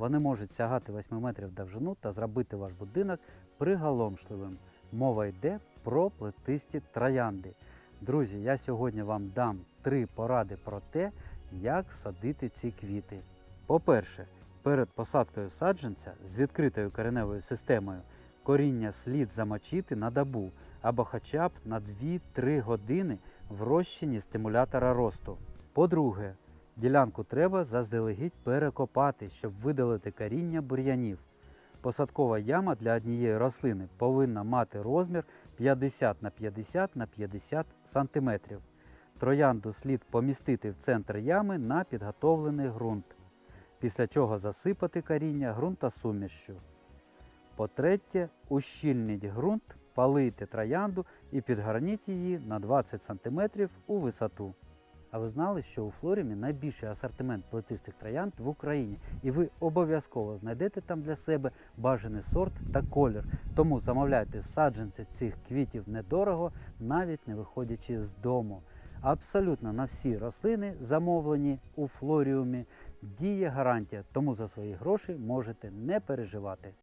Вони можуть сягати 8 метрів довжину та зробити ваш будинок приголомшливим. Мова йде про плетисті троянди. Друзі, я сьогодні вам дам три поради про те, як садити ці квіти. По-перше, перед посадкою саджанця з відкритою кореневою системою коріння слід замочити на добу або хоча б на 2-3 години в розчині стимулятора росту. По-друге, ділянку треба заздалегідь перекопати, щоб видалити коріння бур'янів. Посадкова яма для однієї рослини повинна мати розмір 50 на 50 на 50 см. Троянду слід помістити в центр ями на підготовлений ґрунт, після чого засипати коріння ґрунтосумішшю. По-третє, ущільніть ґрунт, полийте троянду і підгорніть її на 20 см у висоту. А ви знали, що у Флорімі найбільший асортимент плетистих троянд в Україні, і ви обов'язково знайдете там для себе бажаний сорт та колір. Тому замовляйте саджанці цих квітів недорого, навіть не виходячи з дому. Абсолютно на всі рослини, замовлені у флоріумі, діє гарантія, тому за свої гроші можете не переживати.